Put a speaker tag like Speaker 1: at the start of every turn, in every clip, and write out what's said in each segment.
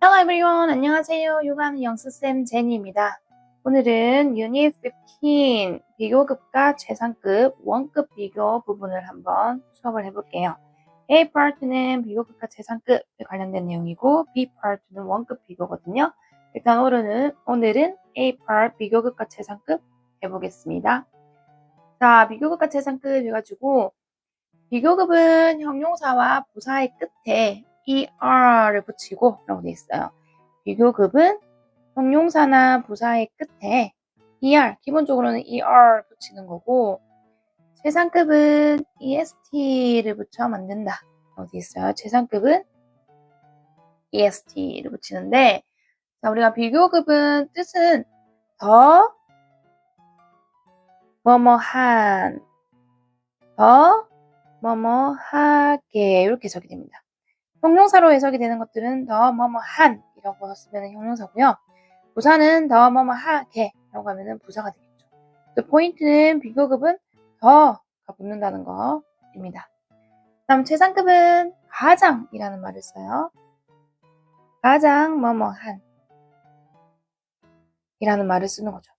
Speaker 1: Hello everyone. 안녕하세요. 요가는 영수쌤 제니입니다. 오늘은 유닛 15 비교급과 최상급 원급 비교 부분을 한번 수업을 해볼게요. A 파트는 비교급과 최상급에 관련된 내용이고 B 파트는 원급 비교거든요. 일단 오늘은, 오늘은 A 파트 비교급과 최상급 해보겠습니다. 자, 비교급과 최상급 해가지고 비교급은 형용사와 부사의 끝에 er를 붙이고 라고 되어 있어요. 비교급은 형용사나 부사의 끝에 er, 기본적으로는 er 붙이는 거고 최상급은 est를 붙여 만든다. 되어 있어요. 최상급은 est를 붙이는데 자, 우리가 비교급은 뜻은 더 뭐뭐한 더 뭐뭐하게 이렇게 해석이 됩니다. 형용사로 해석이 되는 것들은 더 뭐뭐한 이라고 쓰면 형용사고요. 부사는 더 뭐뭐하게 라고 하면 부사가 되겠죠. 그 포인트는 비교급은 더가 붙는다는 거입니다. 다음 최상급은 가장이라는 말을 써요. 가장 뭐뭐한 이라는 말을 쓰는 거죠.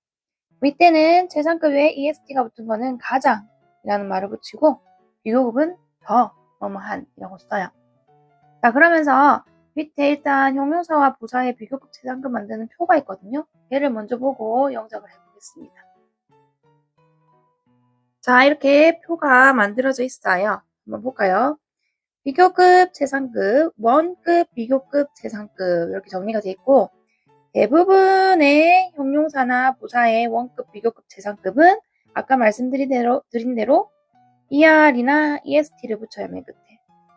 Speaker 1: 이때는 최상급에 est가 붙은 거는 가장이라는 말을 붙이고 비교급은 더 뭐뭐한 이라고 써요. 자 그러면서 밑에 일단 형용사와 부사의 비교급 최상급 만드는 표가 있거든요. 얘를 먼저 보고 영작을 해보겠습니다. 자 이렇게 표가 만들어져 있어요. 한번 볼까요? 비교급, 최상급, 원급, 비교급, 최상급 이렇게 정리가 되어 있고 대부분의 형용사나 부사의 원급, 비교급, 최상급은 아까 말씀드린 대로, 드린 대로 er이나 est를 붙여야 맨 끝에.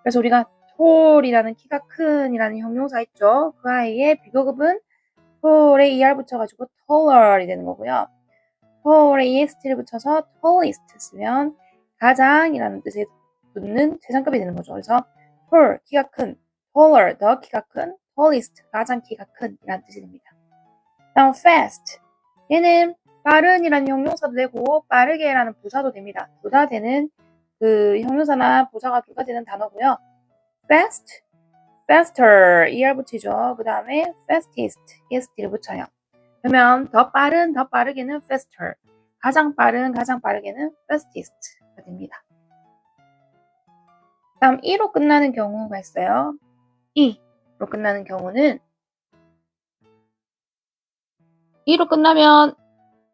Speaker 1: 그래서 우리가 tall이라는 키가 큰이라는 형용사 있죠. 그 아이의 비교급은 tall에 er 붙여가지고 taller이 되는 거고요. tall에 est를 붙여서 tallest 쓰면 가장이라는 뜻에 붙는 최상급이 되는 거죠. 그래서 tall, 키가 큰, taller, 더 키가 큰, tallest, 가장 키가 큰이라는 뜻이 됩니다. 다음 fast, 얘는 빠른이라는 형용사도 되고 빠르게라는 부사도 됩니다. 둘 다 되는 그 형용사나 부사가 둘 다 되는 단어고요. Fast, faster, er 붙이죠. 그 다음에 fastest, est를 붙여요. 그러면 더 빠른, 더 빠르게는 faster, 가장 빠른, 가장 빠르게는 fastest가 됩니다. 다음 2로 끝나는 경우가 있어요. 2로 끝나는 경우는 2로 끝나면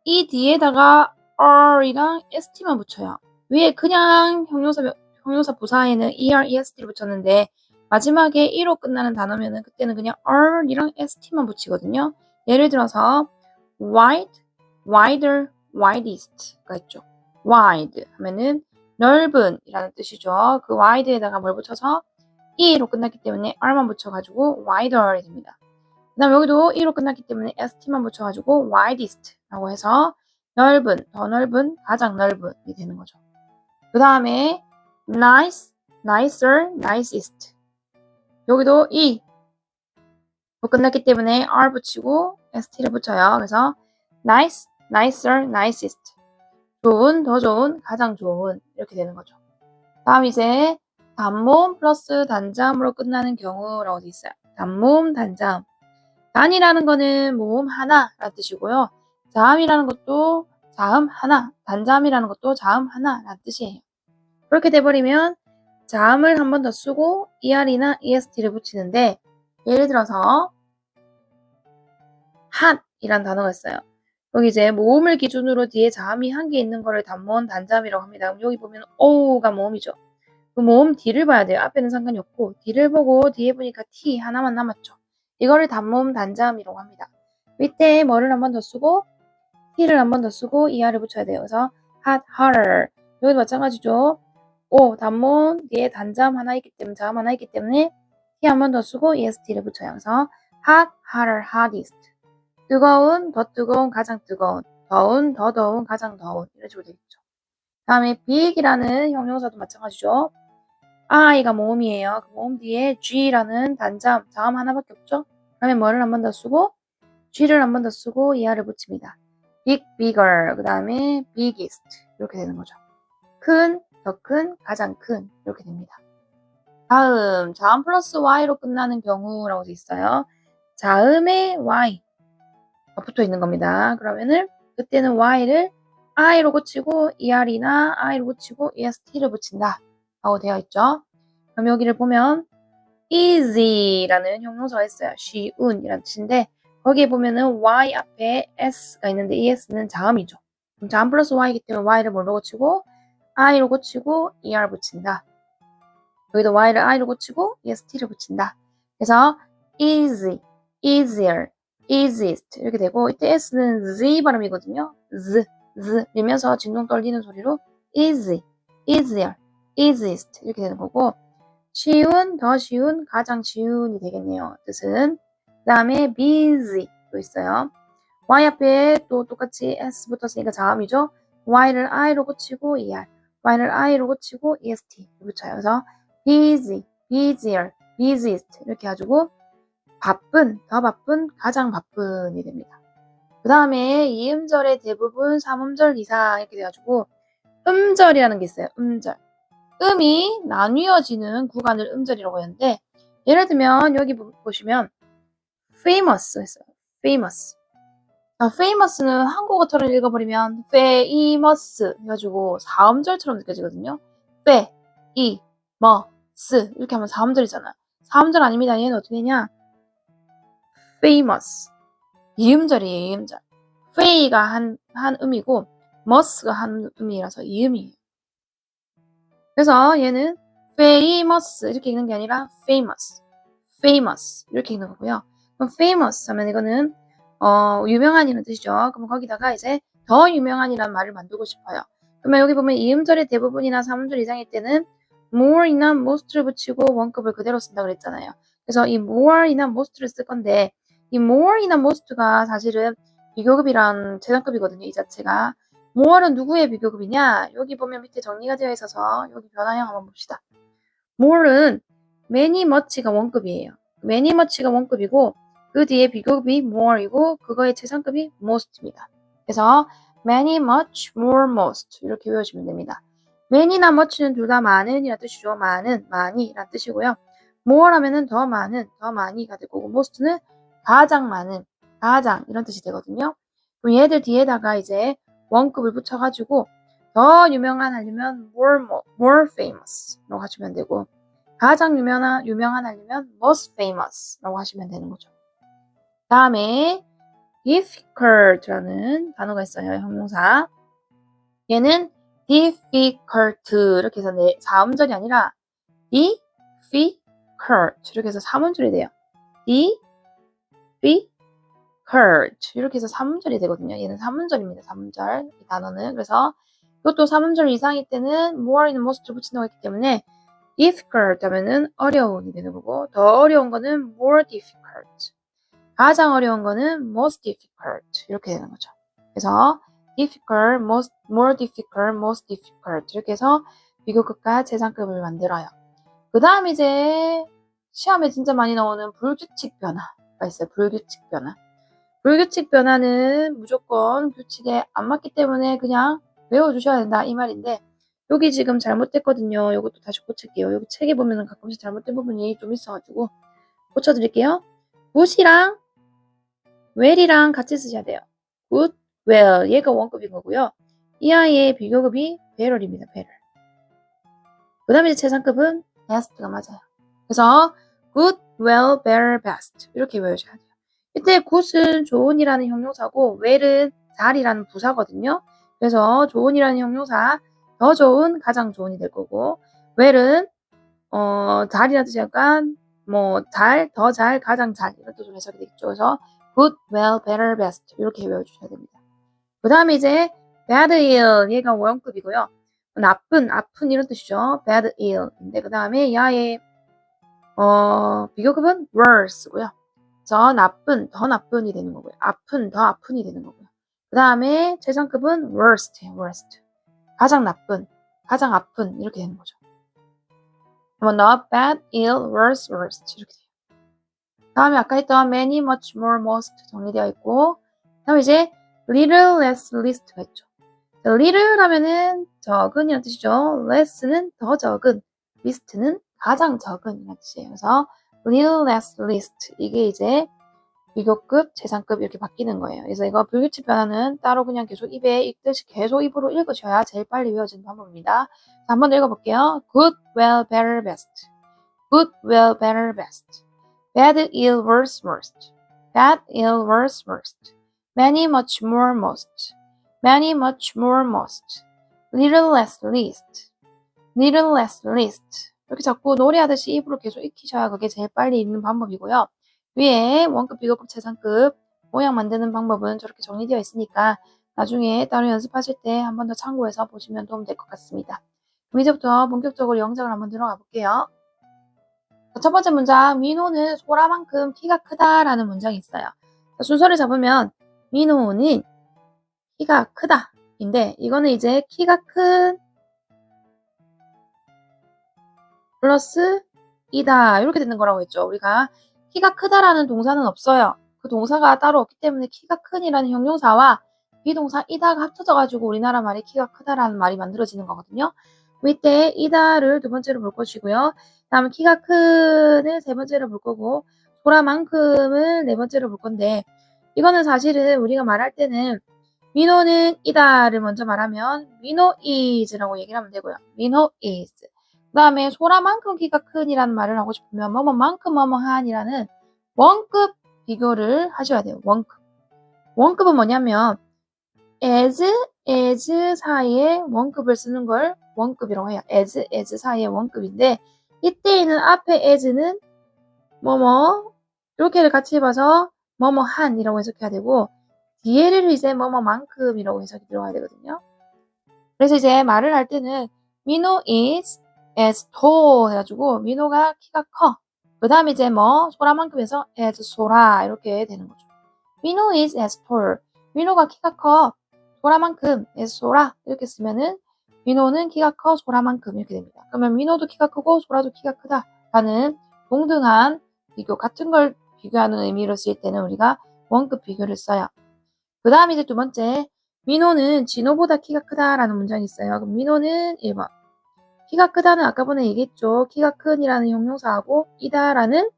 Speaker 1: 이 뒤에다가 r이랑 st만 붙여요. 위에 그냥 형용사, 형용사 부사에는 er, est를 붙였는데 마지막에 1로 끝나는 단어면은 그때는 그냥 r이랑 st만 붙이거든요. 예를 들어서 wide, wider, widest가 있죠. wide 하면은 넓은 이라는 뜻이죠. 그 wide에다가 뭘 붙여서 e로 끝났기 때문에 r만 붙여가지고 wider이 됩니다. 그 다음 여기도 e로 끝났기 때문에 st만 붙여가지고 widest라고 해서 넓은, 더 넓은, 가장 넓은이 되는 거죠. 그 다음에 nice, nicer, nicest. 여기도 e 로 끝났기 때문에 r 붙이고 st를 붙여요. 그래서 nice, nicer, nicest. 좋은, 더 좋은, 가장 좋은 이렇게 되는 거죠. 다음 이제 단모음 플러스 단자음으로 끝나는 경우라고 되어 있어요. 단모음, 단자음. 단이라는 거는 모음 하나라는 뜻이고요. 자음이라는 것도 자음 하나, 단자음이라는 것도 자음 하나라는 뜻이에요. 그렇게 돼버리면 자음을 한 번 더 쓰고 er이나 est를 붙이는데 예를 들어서 핫이란 단어가 있어요. 여기 이제 모음을 기준으로 뒤에 자음이 한 개 있는 거를 단모음 단자음이라고 합니다. 그럼 여기 보면 오가 모음이죠. 그 모음 D를 봐야 돼요. 앞에는 상관이 없고 D를 보고 뒤에 보니까 T 하나만 남았죠. 이거를 단모음 단자음이라고 합니다. 밑에 뭐를 한 번 더 쓰고 T를 한 번 더 쓰고 ER을 붙여야 돼요. 그래서 hot, hotter 여기도 마찬가지죠. 오 단모음 뒤에 단자음 하나 있기 때문에 자음 하나 있기 때문에 T 한 번 더 쓰고 EST를 붙여요. 그래서 hot, hotter, hottest 뜨거운, 더 뜨거운, 가장 뜨거운 더운, 더 더운, 가장 더운 이런 식으로 되겠죠. 다음에 big이라는 형용사도 마찬가지죠. i가 모음이에요. 그 모음 뒤에 g라는 단자음, 자음 하나밖에 없죠. 그러면 뭐를 한 번 더 쓰고 g를 한 번 더 쓰고 이하를 붙입니다. big, bigger, 그 다음에 biggest 이렇게 되는 거죠. 큰, 더 큰, 가장 큰 이렇게 됩니다. 다음 자음 플러스 y로 끝나는 경우라고 되어 있어요. 자음에 y가 붙어 있는 겁니다. 그러면은 그때는 y를 i로 고치고 er이나 i로 고치고 est를 붙인다 라고 되어 있죠. 그럼 여기를 보면 easy라는 형용사가 있어요. 쉬운이라는 뜻인데 거기에 보면은 y 앞에 s가 있는데 이 s는 자음이죠. 그럼 자음 플러스 y이기 때문에 y를 뭘로 고치고 i로 고치고 er 붙인다. 여기도 y를 i로 고치고 est를 붙인다. 그래서 easy, easier, easiest 이렇게 되고 이때 s는 z 발음이거든요. z, z 이면서 진동 떨리는 소리로 easy, easier, easiest 이렇게 되는 거고 쉬운, 더 쉬운, 가장 쉬운이 되겠네요. 뜻은 그 다음에 busy도 있어요. y 앞에 또 똑같이 s 붙었으니까 자음이죠. y를 i로 고치고 er, y를 i로 고치고 est 붙여요. 그래서 busy, busier, busiest 이렇게 해가지고 바쁜, 더 바쁜, 가장 바쁜이 됩니다. 그 다음에 이 음절의 대부분 3음절 이상 이렇게 돼가지고 음절이라는 게 있어요. 음절. 음이 나뉘어지는 구간을 음절이라고 하는데 예를 들면 여기 보- 보시면 famous 했어요. famous. 아, famous는 한국어처럼 읽어버리면 famous 해가지고 4음절처럼 느껴지거든요. fe, 이, 뭐, 스 이렇게 하면 4음절이잖아. 4음절 아닙니다. 얘는 어떻게 되냐? famous. 이음절이에요, 이음절. fay가 한, 한 음이고 must가 한 음이라서 이음이에요. 그래서 얘는 famous 이렇게 읽는 게 아니라 famous, famous 이렇게 읽는 거고요. 그럼 famous 하면 이거는 어, 유명한이라는 뜻이죠. 그럼 거기다가 이제 더 유명한이라는 말을 만들고 싶어요. 그러면 여기 보면 이음절의 대부분이나 삼음절 이상일 때는 more이나 most를 붙이고 원급을 그대로 쓴다 그랬잖아요. 그래서 이 more이나 most를 쓸 건데 이 more이나 most가 사실은 비교급이랑 재단급이거든요. 이 자체가. more는 누구의 비교급이냐? 여기 보면 밑에 정리가 되어 있어서 여기 변화형 한번 봅시다. more는 many much가 원급이에요. many much가 원급이고 그 뒤에 비교급이 more이고 그거의 최상급이 most입니다. 그래서 many, much, more, most 이렇게 외워주면 됩니다. many나 much는 둘 다 많은이라는 뜻이죠. 많은, 많이라는 뜻이고요. more 하면은 더 많은, 더 많이가 될 거고 most는 가장 많은, 가장 이런 뜻이 되거든요. 그럼 얘들 뒤에다가 이제 원급을 붙여가지고 더 유명한 하려면 more, more, more famous라고 하시면 되고 가장 유명한 유명한 하려면 most famous라고 하시면 되는 거죠. 다음에 difficult라는 단어가 있어요. 형용사. 얘는 difficult 이렇게 해서 네, 4음절이 아니라 difficult 이렇게 해서 3음절이 돼요. difficult 이렇게 해서 3음절이 되거든요. 얘는 3음절입니다. 3음절 이 단어는 그래서 이것도 3음절 이상일 때는 more이는 most를 붙인다고 했기 때문에 difficult 하면은 어려운이 되는 거고 더 어려운 거는 more difficult 가장 어려운 거는 most difficult 이렇게 되는 거죠. 그래서 difficult, most, more difficult, most difficult 이렇게 해서 비교급과 최상급을 만들어요. 그 다음 이제 시험에 진짜 많이 나오는 불규칙 변화가 있어요. 불규칙 변화. 불규칙 변화는 무조건 규칙에 안 맞기 때문에 그냥 외워주셔야 된다 이 말인데 여기 지금 잘못됐거든요. 이것도 다시 고칠게요. 여기 책에 보면 가끔씩 잘못된 부분이 좀 있어가지고 고쳐드릴게요. 굿이랑 well이랑 같이 쓰셔야 돼요. good, well 얘가 원급인 거고요. 이 아이의 비교급이 배럴입니다. 배럴. 그 다음에 최상급은 best가 맞아요. 그래서 good, well, better, best 이렇게 외워줘야 돼요. 이때 good은 좋은이라는 형용사고 well은 잘이라는 부사거든요. 그래서 좋은이라는 형용사 더 좋은, 가장 좋은이 될 거고 well은 어, 잘이라는 뜻이 약간 뭐 잘, 더 잘, 가장 잘 이런 뜻으로 해석이 되겠죠. 그래서 good, well, better, best 이렇게 외워주셔야 됩니다. 그 다음에 이제 bad, ill 얘가 원급이고요. 나쁜, 아픈 이런 뜻이죠. bad, ill인데 그 다음에 야의 어, 비교급은 worse고요. 저 나쁜, 더 나쁜이 되는 거고요. 아픈, 더 아픈이 되는 거고요. 그 다음에 최상급은 worst, worst. 가장 나쁜, 가장 아픈 이렇게 되는 거죠. 한번 더 bad, ill, worse, worst 이렇게 돼요. 다음에 아까 했던 many, much, more, most 정리되어 있고 다음에 이제 little, less, least가 있죠. 자, little 하면은 적은이라는 뜻이죠. less는 더 적은, least는 가장 적은 이라는 뜻이에요. 그래서 little, less, least 이게 이제 비교급, 재산급 이렇게 바뀌는 거예요. 그래서 이거 불규칙 변화는 따로 그냥 계속 입에 읽듯이 계속 입으로 읽으셔야 제일 빨리 외워지는 방법입니다. 자, 한번 더 읽어볼게요. good, well, better, best. good, well, better, best. Bad, ill, worse, worst. bad, ill, worse, worst. many, much, more, most. many, much, more, most. little, less, least. little, less, least. 이렇게 자꾸 노래하듯이 입으로 계속 익히셔야 그게 제일 빨리 읽는 방법이고요. 위에 원급, 비교급, 재산급 모양 만드는 방법은 저렇게 정리되어 있으니까 나중에 따로 연습하실 때 한 번 더 참고해서 보시면 도움 될 것 같습니다. 그럼 이제부터 본격적으로 영상을 한번 들어가 볼게요. 자, 첫 번째 문장, 민호는 소라만큼 키가 크다라는 문장이 있어요. 자, 순서를 잡으면 민호는 키가 크다. 인데 이거는 이제 키가 큰 플러스 이다 이렇게 되는 거라고 했죠. 우리가 키가 크다라는 동사는 없어요. 그 동사가 따로 없기 때문에 키가 큰이라는 형용사와 비동사 이다가 합쳐져 가지고 우리나라 말이 키가 크다라는 말이 만들어지는 거거든요. 이때 이다를 두 번째로 볼 것이고요. 다음 키가 큰을 세 번째로 볼 거고 소라만큼을 네 번째로 볼 건데 이거는 사실은 우리가 말할 때는 민호는 이다를 먼저 말하면 민호 is라고 얘기를 하면 되고요. 민호 is. 그 다음에 소라만큼 키가 큰이라는 말을 하고 싶으면 뭐뭐만큼 뭐뭐한이라는 원급 비교를 하셔야 돼요. 원급. 원급은 뭐냐면 as, as 사이에 원급을 쓰는 걸 원급이라고 해요. as, as 사이에 원급인데 이때에는 앞에 as는 뭐뭐 이렇게를 같이 봐서 뭐뭐 한이라고 해석해야 되고 뒤에를 이제 뭐뭐만큼이라고 해석이 들어가야 되거든요. 그래서 이제 말을 할 때는 민호 is as tall 해가지고 민호가 키가 커. 그 다음에 이제 뭐 소라만큼 해서 as 소라 이렇게 되는 거죠. 민호 is as tall. 민호가 키가 커. 소라만큼 as 소라 이렇게 쓰면은 민호는 키가 커 소라만큼 이렇게 됩니다. 그러면 민호도 키가 크고 소라도 키가 크다라는 동등한 비교 같은 걸 비교하는 의미로 쓰일 때는 우리가 원급 비교를 써요. 그 다음 이제 두 번째 민호는 진호보다 키가 크다라는 문장이 있어요. 그럼 민호는 1번 키가 크다는 아까 전에 얘기했죠. 키가 큰이라는 형용사하고 이다라는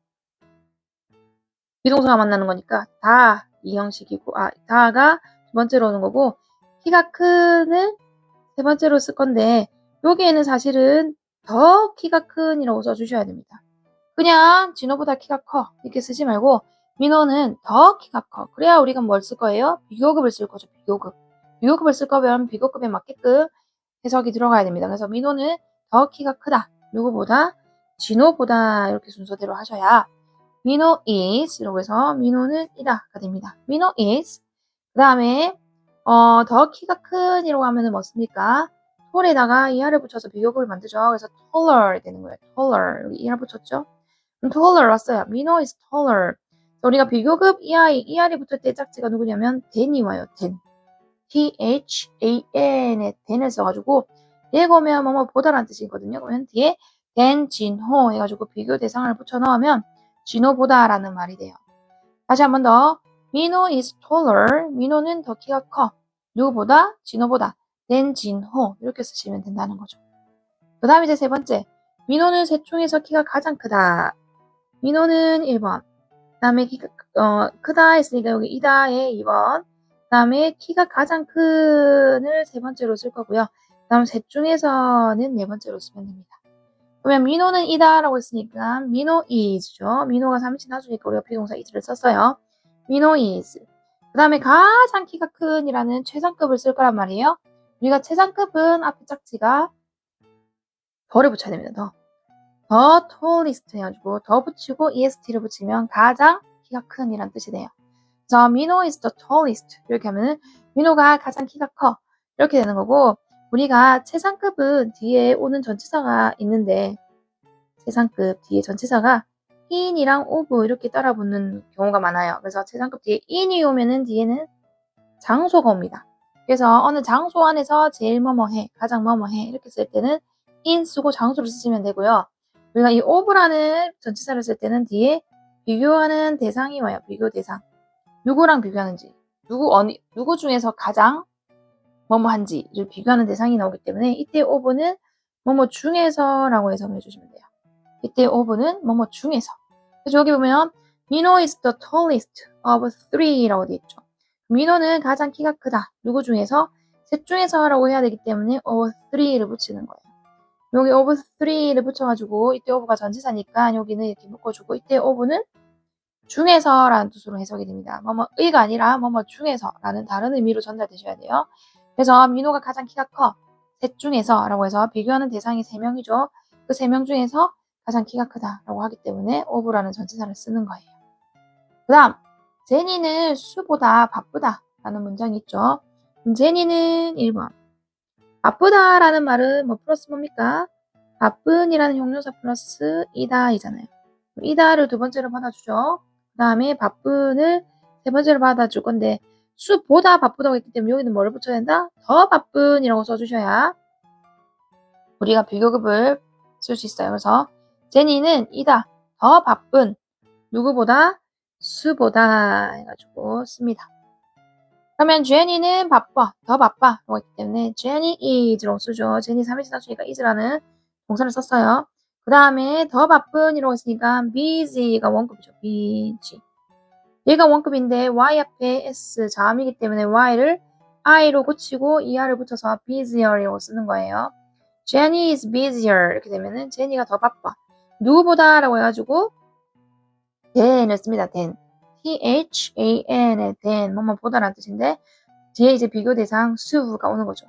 Speaker 1: 비동사가 만나는 거니까 다 이 형식이고 아 다가 두 번째로 오는 거고 키가 큰을 세 번째로 쓸 건데 여기에는 사실은 더 키가 큰 이라고 써주셔야 됩니다. 그냥 진호보다 키가 커 이렇게 쓰지 말고 민호는 더 키가 커. 그래야 우리가 뭘 쓸 거예요? 비교급을 쓸 거죠. 비교급. 비교급을 쓸 거면 비교급에 맞게끔 해석이 들어가야 됩니다. 그래서 민호는 더 키가 크다. 누구보다? 진호보다 이렇게 순서대로 하셔야 민호 is 이라고 해서 민호는 이다가 됩니다. 민호 is 그 다음에 어, 더 키가 큰 이라고 하면은 뭐습니까? 톨에다가 이하를 붙여서 비교급을 만들죠. 그래서 taller 되는 거예요. taller 여기 이하 붙였죠? 그럼 taller 왔어요. 민호 is taller 우리가 비교급 EI, ER이 붙을 때 짝지가 누구냐면 than이 와요. than. T-H-A-N에 than을 써가지고 얘가 오면 뭐뭐 보다라는 뜻이거든요. 그러면 뒤에 than, 진호 해가지고 비교 대상을 붙여 넣으면 진호보다라는 말이 돼요. 다시 한 번 더. 민호 is taller. 민호는 더 키가 커. 누구보다? 진호보다. than, 진호 이렇게 쓰시면 된다는 거죠. 그 다음 이제 세 번째. 민호는 셋 중에서 키가 가장 크다. 민호는 1번. 그 다음에 키가 어, 크다 했으니까 여기 이다에 2번. 그 다음에 키가 가장 큰을 세 번째로 쓸 거고요. 그 다음 셋 중에서는 네 번째로 쓰면 됩니다. 그러면 민호는 이다라고 했으니까 민호 is죠. 민호가 3인칭 나주니까 우리가 비동사 is를 썼어요. 민호 is. 그 다음에 가장 키가 큰 이라는 최상급을 쓸 거란 말이에요. 우리가 최상급은 앞에 짝지가 더를 붙여야 됩니다. 더. 더 tallest 해가지고 더 붙이고 est를 붙이면 가장 키가 큰 이란 뜻이 돼요. 그래서 민호 is the tallest 이렇게 하면은 민호가 가장 키가 커 이렇게 되는 거고 우리가 최상급은 뒤에 오는 전치사가 있는데 최상급 뒤에 전치사가 in이랑 of 이렇게 따라 붙는 경우가 많아요. 그래서 최상급 뒤에 in이 오면은 뒤에는 장소가 옵니다. 그래서 어느 장소 안에서 제일 뭐뭐해, 가장 뭐뭐해 이렇게 쓸 때는 in 쓰고 장소를 쓰시면 되고요. 우리가 이 of라는 전치사를 쓸 때는 뒤에 비교하는 대상이 와요. 비교 대상. 누구랑 비교하는지, 누구 어느 누구 중에서 가장 뭐뭐한지를 비교하는 대상이 나오기 때문에 이때 of는 뭐뭐 중에서라고 해석을 해주시면 돼요. 이때 of는 뭐뭐 중에서. 그래서 여기 보면 Mino is the tallest. of three라고 돼 있죠. 민호는 가장 키가 크다. 누구 중에서? 셋 중에서라고 해야 되기 때문에 of three를 붙이는 거예요. 여기 of three를 붙여가지고 이때 of가 전치사니까 여기는 이렇게 묶어주고 이때 of는 중에서라는 뜻으로 해석이 됩니다. 뭐뭐의가 아니라 뭐뭐 중에서라는 다른 의미로 전달되셔야 돼요. 그래서 민호가 가장 키가 커. 셋 중에서라고 해서 비교하는 대상이 세 명이죠. 그세명 중에서 가장 키가 크다라고 하기 때문에 of라는 전치사를 쓰는 거예요. 그 다음 제니는 수보다 바쁘다 라는 문장이 있죠. 제니는 1번 바쁘다 라는 말은 뭐 플러스 뭡니까? 바쁜 이라는 형용사 플러스 이다 이잖아요. 이다를 두 번째로 받아주죠. 그 다음에 바쁜을 세 번째로 받아줄 건데 수보다 바쁘다고 했기 때문에 여기는 뭐를 붙여야 된다? 더 바쁜 이라고 써주셔야 우리가 비교급을 쓸 수 있어요. 그래서 제니는 이다 더 바쁜 누구보다 수보다 해가지고 씁니다. 그러면 제니는 바빠 더 바빠 라고 했기 때문에 제니 is라고 쓰죠. 제니 3일째 다수니까 is라는 동사를 썼어요. 그 다음에 더 바쁜 이라고 했으니까 busy가 원급이죠. busy. 얘가 원급인데 y 앞에 s 자음이기 때문에 y를 i로 고치고 er를 붙여서 busier이라고 쓰는 거예요. Jenny is busier 이렇게 되면은 제니가 더 바빠. 누구보다라고 해가지고 than을 씁니다. than. T-H-A-N의 than 뭐뭐 보다라는 뜻인데 뒤에 이제 비교 대상 수가 오는 거죠.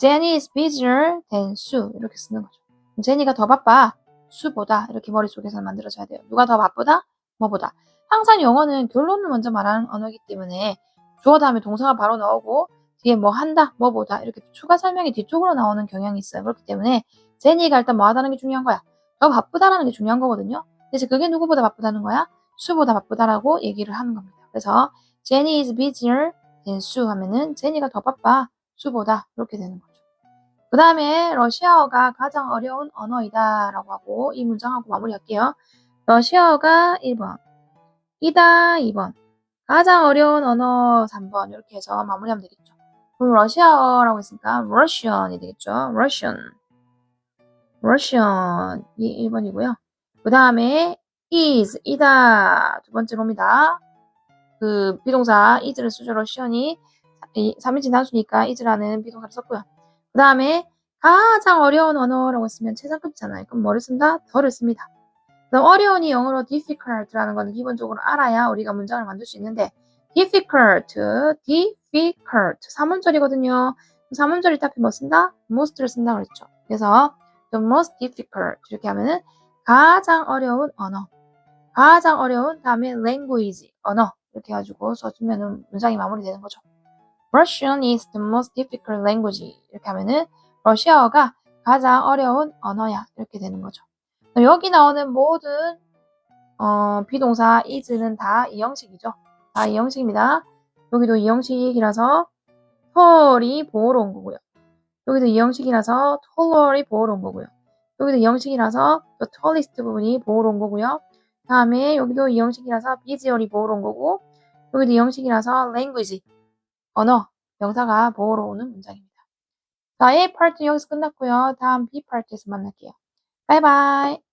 Speaker 1: Jenny is busier than Sue 이렇게 쓰는 거죠. 제니가 더 바빠 수보다 이렇게 머릿속에서 만들어줘야 돼요. 누가 더 바쁘다? 뭐보다. 항상 영어는 결론을 먼저 말하는 언어이기 때문에 주어 다음에 동사가 바로 나오고 뒤에 뭐 한다, 뭐보다 이렇게 추가 설명이 뒤쪽으로 나오는 경향이 있어요. 그렇기 때문에 제니가 일단 뭐 하다는 게 중요한 거야. 더 바쁘다라는 게 중요한 거거든요. 그래서 그게 누구보다 바쁘다는 거야? 수보다 바쁘다라고 얘기를 하는 겁니다. 그래서 Jenny is busier than Sue 하면은 제니가 더 바빠 수보다 이렇게 되는 거죠. 그 다음에 러시아어가 가장 어려운 언어이다 라고 하고 이 문장하고 마무리할게요. 러시아어가 1번, 이다 2번, 가장 어려운 언어 3번 이렇게 해서 마무리하면 되겠죠. 그럼 러시아어라고 했으니까 Russian이 되겠죠. Russian, Russian이 1번이고요. 그 다음에 is, 이다 두 번째로입니다. 그 비동사 is를 쓰죠. 러시안이 3인칭 단수니까 is라는 비동사를 썼고요. 그 다음에 가장 어려운 언어라고 했으면 최상급이잖아요. 그럼 뭐를 쓴다? 더를 씁니다. 그다음 어려운이 영어로 difficult라는 거는 기본적으로 알아야 우리가 문장을 만들 수 있는데 difficult, difficult 3문절이거든요. 3문절이 딱뭐 쓴다? most를 쓴다 그랬죠. 그래서 the most difficult 이렇게 하면은 가장 어려운 언어 가장 어려운 다음에 language 언어 이렇게 해가지고 써주면은 문장이 마무리되는 거죠. Russian is the most difficult language 이렇게 하면은 러시아어가 가장 어려운 언어야 이렇게 되는 거죠. 여기 나오는 모든 어, 비동사 is는 다 이 형식이죠. 다 이 형식입니다. 여기도 이 형식이라서 털이 보호로 온 거고요. 여기도 이 형식이라서 털이 보호로 온 거고요. 여기도 이 형식이라서 the tallest 부분이 보호로 온 거고요. 다음에 여기도 이 형식이라서 비지얼이 보호로 온 거고 여기도 이 형식이라서 language 언어 명사가 보호로 오는 문장입니다. 자, A 파트는 여기서 끝났고요. 다음 B 파트에서 만날게요. 바이바이.